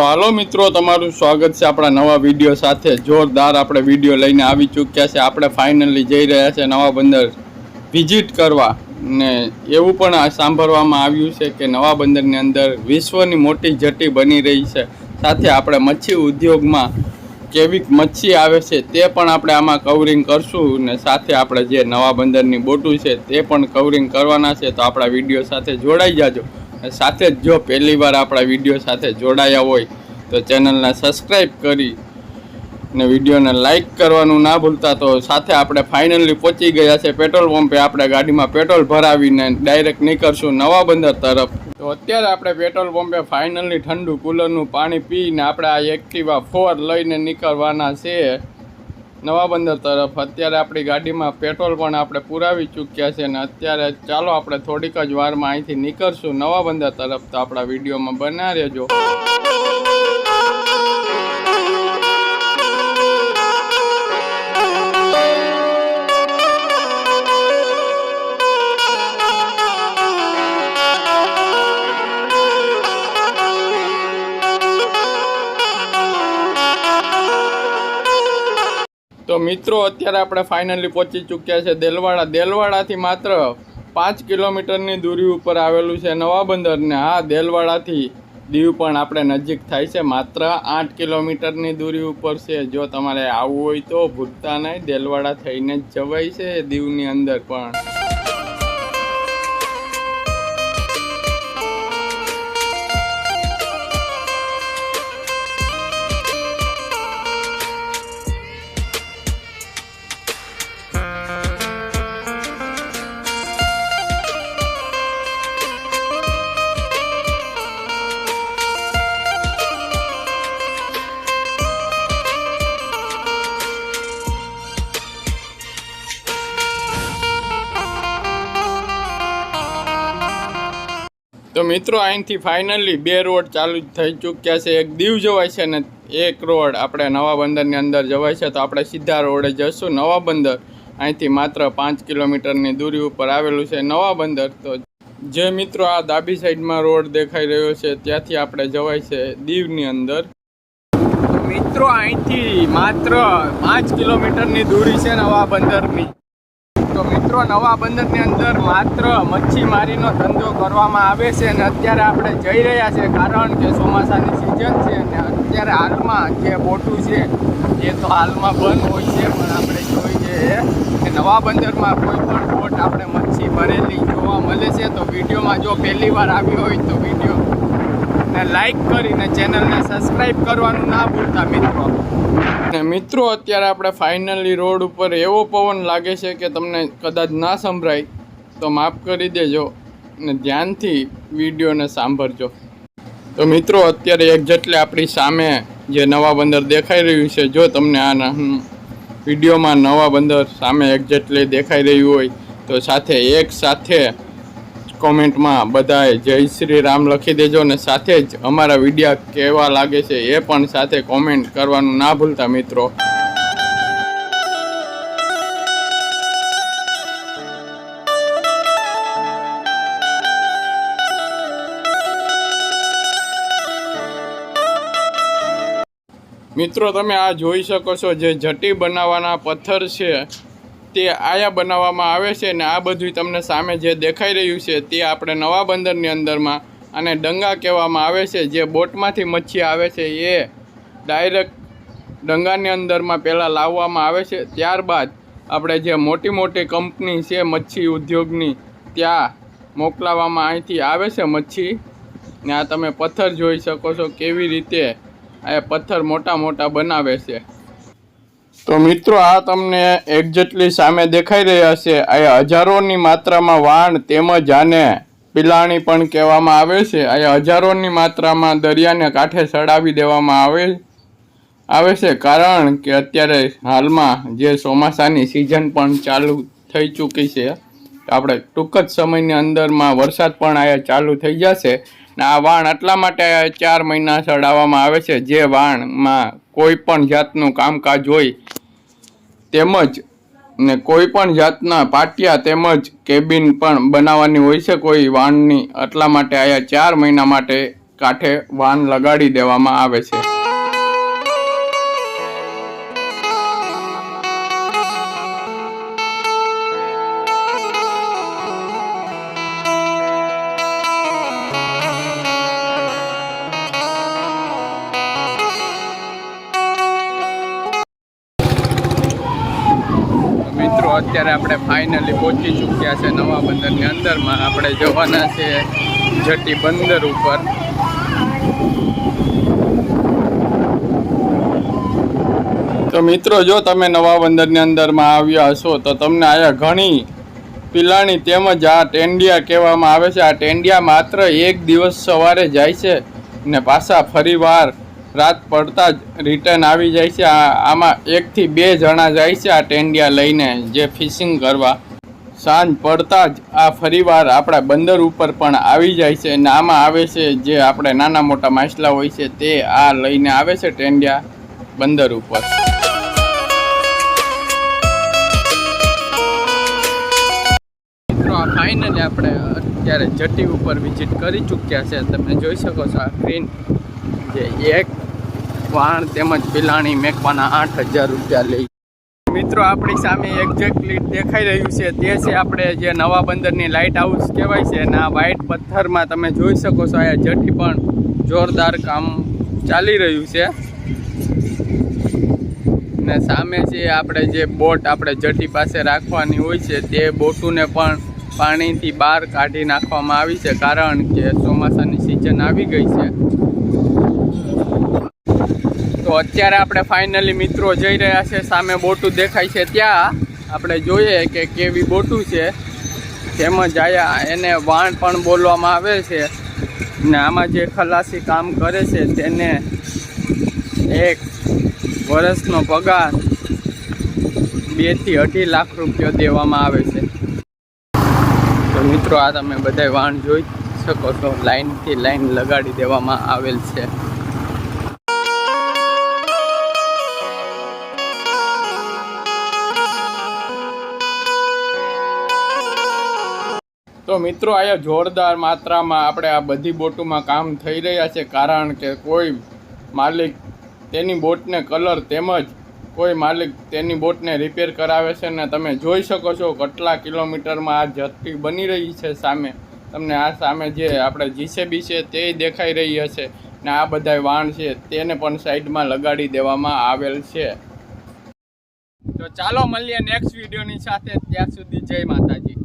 તો હાલો મિત્રો, તમારું સ્વાગત છે આપણા નવા વીડિયો સાથે. જોરદાર આપણે વીડિયો લઈને આવી ચૂક્યા છે. આપણે ફાઇનલી જઈ રહ્યા છે નવા બંદર વિઝિટ કરવા. ને એવું પણ સાંભળવામાં આવ્યું છે કે નવા બંદરની અંદર વિશ્વની મોટી જટી બની રહી છે. સાથે આપણે મચ્છી ઉદ્યોગમાં કેવી મચ્છી આવે છે તે પણ આપણે આમાં કવરિંગ કરશું. ને સાથે આપણે જે નવા બંદરની બોટું છે તે પણ કવરિંગ કરવાના છે. તો આપણા વીડિયો સાથે જોડાઈ જાજો. સાથે જ જો પહેલી વાર આપણા વીડિયો સાથે જોડાયા હોય, તો ચેનલને સબસ્ક્રાઈબ કરી ને વિડીયોને લાઈક કરવાનું ના ભૂલતા. તો સાથે આપણે ફાઇનલી પહોંચી ગયા છે પેટ્રોલ પંપે. આપણે ગાડીમાં પેટ્રોલ ભરાવીને ડાયરેક્ટ નીકળશું નવા બંદર તરફ. તો અત્યારે આપણે પેટ્રોલ પંપે ફાઇનલી ઠંડુ કુલરનું પાણી પીને આપણે આ એક્ટિવા ફોર લઈને નીકળવાના છે. નવા બંદર તરફ. અત્યારે આપણી ગાડીમાં પેટ્રોલ પણ આપણે પુરાવી ચૂક્યા છે અને અત્યારે ચાલો આપણે થોડીક જ વારમાં અહીંથી નીકળશું નવા બંદર તરફ તો આપણા વિડીયોમાં બના રહેજો. તો મિત્રો, અત્યારે આપણે ફાઇનલી પહોંચી ચૂક્યા છે દેલવાડા. દેલવાડાથી માત્ર પાંચ કિલોમીટરની દૂરી ઉપર આવેલું છે નવા બંદરને હા, દેલવાડાથી દીવ પણ આપણે નજીક થાય છે. માત્ર આઠ કિલોમીટરની દૂરી ઉપર છે. જો તમારે આવવું હોય તો ભૂલતા નહીં. દેલવાડા થઈને જ જવાય છે દીવની અંદર પણ. તો મિત્રો, અહીંથી ફાઇનલી બે રોડ ચાલુ થઈ ચૂક્યા છે. એક દીવ જવાય છે ને એક રોડ આપણે નવા બંદરની અંદર જવાય છે. તો આપણે સીધા રોડે જશું નવા બંદર અહીંથી માત્ર પાંચ કિલોમીટરની દૂરી ઉપર આવેલું છે. નવા બંદર તો જે મિત્રો આ ડાબી સાઈડમાં રોડ દેખાઈ રહ્યો છે, ત્યાંથી આપણે જવાય છે દીવની અંદર. મિત્રો, અહીંથી માત્ર પાંચ કિલોમીટરની દૂરી છે નવા બંદરની. મિત્રો, નવા બંદરની અંદર માત્ર મચ્છીમારીનો ધંધો કરવામાં આવે છે અને અત્યારે આપણે જઈ રહ્યા છીએ કારણ કે ચોમાસાની સિઝન છે અને અત્યારે હાલમાં જે બોટું છે, એ તો હાલમાં બંધ હોય છે, પણ આપણે જોઈએ કે નવા બંદરમાં કોઈ પણ બોટ આપણે મચ્છી ભરેલી જોવા મળે છે. તો વિડીયોમાં જો પહેલી વાર આવી હોય તો વીડિયો ને લાઈક કરીને ચેનલને સબસ્ક્રાઈબ કરવાનું ના ભૂલતા મિત્રો. ને મિત્રો, અત્યારે આપણે ફાઇનલી રોડ ઉપર એવો પવન લાગે છે કે તમને કદાચ ના સંભળાય, તો માફ કરી દેજો ને ધ્યાનથી વિડીયોને સાંભળજો. તો મિત્રો, અત્યારે એક્ઝેક્ટલી આપણી સામે જે નવા બંદર દેખાઈ રહ્યું છે, જો તમને આ વિડીયોમાં નવા બંદર સામે એક્ઝેક્ટલી દેખાઈ રહ્યું હોય, તો સાથે એક સાથે કોમેન્ટમાં બધાએ જય શ્રી રામ લખી દેજો અને સાથે જ અમારા વિડીયા કેવા લાગે છે એ પણ સાથે કોમેન્ટ કરવાનું ના ભૂલતા મિત્રો. મિત્રો, તમે આ જોઈ શકો છો જે જટી બનાવવાના પથ્થર છે. તે આયા બનાવવામાં આવે છે ને આ બધું તમને સામે જે દેખાઈ રહ્યું છે તે આપણે નવા બંદરની અંદરમાં અને ડંગા કહેવામાં આવે છે, જે બોટમાંથી મચ્છી આવે છે એ ડાયરેક્ટ ડંગાની અંદરમાં પહેલાં લાવવામાં આવે છે. ત્યારબાદ આપણે જે મોટી મોટી કંપની છે મચ્છી ઉદ્યોગની, ત્યાં મોકલાવવામાં અહીંથી આવે છે મચ્છી. ને આ તમે પથ્થર જોઈ શકો છો કેવી રીતે આ પથ્થર મોટા મોટા બનાવે છે. તો મિત્રો, આ તમને એક્ઝેક્ટલી સામે દેખાઈ રહ્યા છે. આ હજારોની માત્રામાં વાણ તેમજ આને પિલાણી પણ કહેવામાં આવે છે. આ હજારોની માત્રામાં દરિયાને કાંઠે ચડાવી દેવામાં આવે આવે છે. કારણ કે અત્યારે હાલમાં જે ચોમાસાની સિઝન પણ ચાલુ થઈ ચૂકી છે. આપણે ટૂંક જ સમયની અંદરમાં વરસાદ પણ અહીંયા ચાલુ થઈ જશે. ને આ વાણ એટલા માટે ચાર મહિના ચડાવવામાં આવે છે. જે વાણમાં કોઈ પણ જાતનું કામકાજ હોય તેમજ ને કોઈ પણ જાતના પાટિયા તેમજ કેબિન પણ બનાવવાની હોય છે. કોઈ વાણની એટલા માટે આયા ચાર મહિના માટે કાંઠે વાન લગાડી દેવામાં આવે છે. અત્યારે આપણે ફાઇનલી પહોંચી ચૂક્યા છે નવા બંદરની અંદરમાં. આપણે જવાના છે જટી બંદર ઉપર. તો મિત્રો, જો તમે નવા બંદરની અંદરમાં આવ્યા હશો, તો તમને અહીંયા ઘણી પિલાણી તેમજ આ ટેન્ડિયા કહેવામાં આવે છે. આ ટેન્ડિયા માત્ર એક દિવસ સવારે જાય છે ને પાછા ફરીવાર રાત પડતા જ રિટર્ન આવી જાય છે. આમાં એકથી બે જણા જાય છે આ ટેન્ડિયા લઈને જે ફિશિંગ કરવા. સાંજ પડતા જ આ ફરીવાર આપણા બંદર ઉપર પણ આવી જાય છે અને આમાં આવે છે જે આપણે નાના મોટા માછલા હોય છે તે આ લઈને આવે છે ટેન્ડિયા બંદર ઉપર. મિત્રો ફાઇનલી આપણે અત્યારે જટી ઉપર વિઝિટ કરી ચૂક્યા છે. તમે જોઈ શકો છો આ સ્ક્રીન જે એક વાણ તેમજ પિલાણી મેકવાના આઠ હજાર રૂપિયા લે મિત્રો, આપણી સામે એક્ઝેક્ટલી દેખાઈ રહ્યું છે. તે છે આપણે જે નવા બંદરની લાઇટ હાઉસ કહેવાય છે અને આ વ્હાઇટ પથ્થરમાં તમે જોઈ શકો છો, આ જટી પણ જોરદાર કામ ચાલી રહ્યું છે. ને સામે છે આપણે જે બોટ આપણે જટી પાસે રાખવાની હોય છે, તે બોટુને પણ પાણીથી બહાર કાઢી નાખવામાં આવી છે, કારણ કે ચોમાસાની સિઝન આવી ગઈ છે. તો અત્યારે આપણે ફાઇનલી મિત્રો જઈ રહ્યા છે, સામે બોટું દેખાય છે. ત્યાં આપણે જોઈએ કે કેવી બોટું છે. તેમજ આયા એને વાણ પણ બોલવામાં આવે છે. ને આમાં જે ખલાસી કામ કરે છે, તેને એક વર્ષનો પગાર બેથી અઢી લાખ રૂપિયા દેવામાં આવે છે. તો મિત્રો, આ તમે બધા વાણ જોઈ શકો છો. લાઈનથી લાઈન લગાડી દેવામાં આવેલ છે. તો મિત્રો, અહીંયા જોરદાર માત્રામાં આપણે આ બધી બોટોમાં કામ થઈ રહ્યા છે, કારણ કે કોઈ માલિક તેની બોટને કલર તેમજ કોઈ માલિક તેની બોટને રિપેર કરાવે છે ને તમે જોઈ શકો છો કેટલા કિલોમીટરમાં આ જતી બની રહી છે સામે. તમને આ સામે જે આપણે જીસેબી છે તે દેખાઈ રહી હશે ને આ બધા વાણ છે તેને પણ સાઈડમાં લગાડી દેવામાં આવેલ છે. તો ચાલો મળીએ નેક્સ્ટ વિડીયોની સાથે. ત્યાં સુધી જય માતાજી.